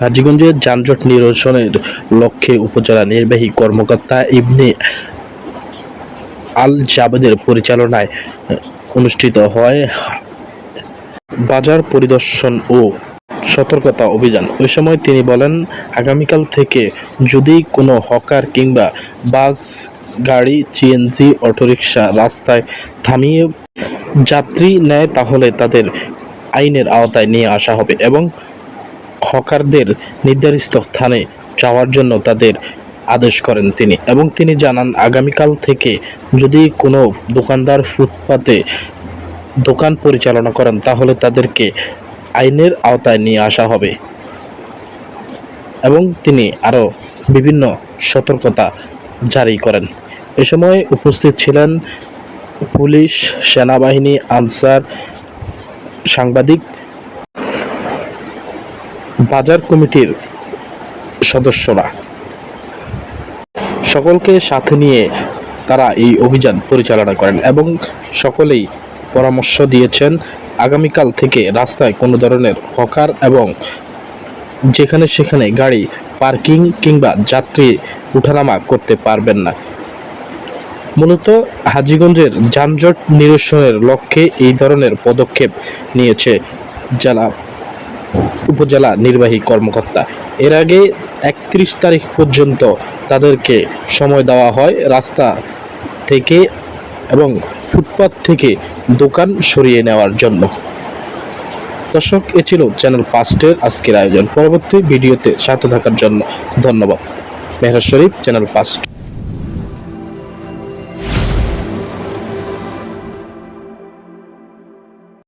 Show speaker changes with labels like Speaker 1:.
Speaker 1: হাজীগঞ্জের যানজট নিরসনের লক্ষ্যে উপজেলা নির্বাহী কর্মকর্তা ইবনে আল জাবেদের পরিচালনায় অনুষ্ঠিত হয় বাজার পরিদর্শন ও সতর্কতা অভিযান। ওই সময় তিনি বলেন, আগামীকাল থেকে যদি কোনো হকার কিংবা বাস, গাড়ি সিএনজি অটোরিকশা রাস্তায় থামিয়ে যাত্রী নেয়, তাহলে তাদের আইনের আওতায় নিয়ে আসা হবে এবং হকারদের নির্ধারিত স্থানে যাওয়ার জন্য তাদের আদেশ করেন তিনি এবং তিনি জানান, আগামীকাল থেকে যদি কোনো দোকানদার ফুটপাতে দোকান পরিচালনা করেন, তাহলে তাদেরকে আইনের আওতায় নিয়ে আসা হবে। এবং তিনি আরও বিভিন্ন সতর্কতা জারি করেন। এ সময় উপস্থিত ছিলেন পুলিশ, সেনাবাহিনী, আনসার, সাংবাদিক বাজার কমিটির সদস্যরা। সকলকে সাথে নিয়ে তারা এই অভিযান পরিচালনা করেন এবং সকলেই পরামর্শ দিয়েছেন, আগামীকাল থেকে রাস্তায় কোনো ধরনের হকার এবং যেখানে সেখানে গাড়ি, পার্কিং কিংবা যাত্রী উঠানামা করতে পারবেন না। মূলত হাজীগঞ্জের যানজট নিরসনের লক্ষ্যে এই ধরনের পদক্ষেপ নিয়েছে জেলা উপজেলা নির্বাহী কর্মকর্তা। এর আগে একত্রিশ তারিখ পর্যন্ত তাদেরকে সময় দেওয়া হয় রাস্তা থেকে এবং ফুটপাত থেকে দোকান সরিয়ে নেওয়ার জন্য। দর্শক, এ ছিল চ্যানেল ফার্স্টের আজকের আয়োজন। পরবর্তী ভিডিওতে সাথে থাকার জন্য ধন্যবাদ। মেহরাজ শরীফ চ্যানেল ফার্স্ট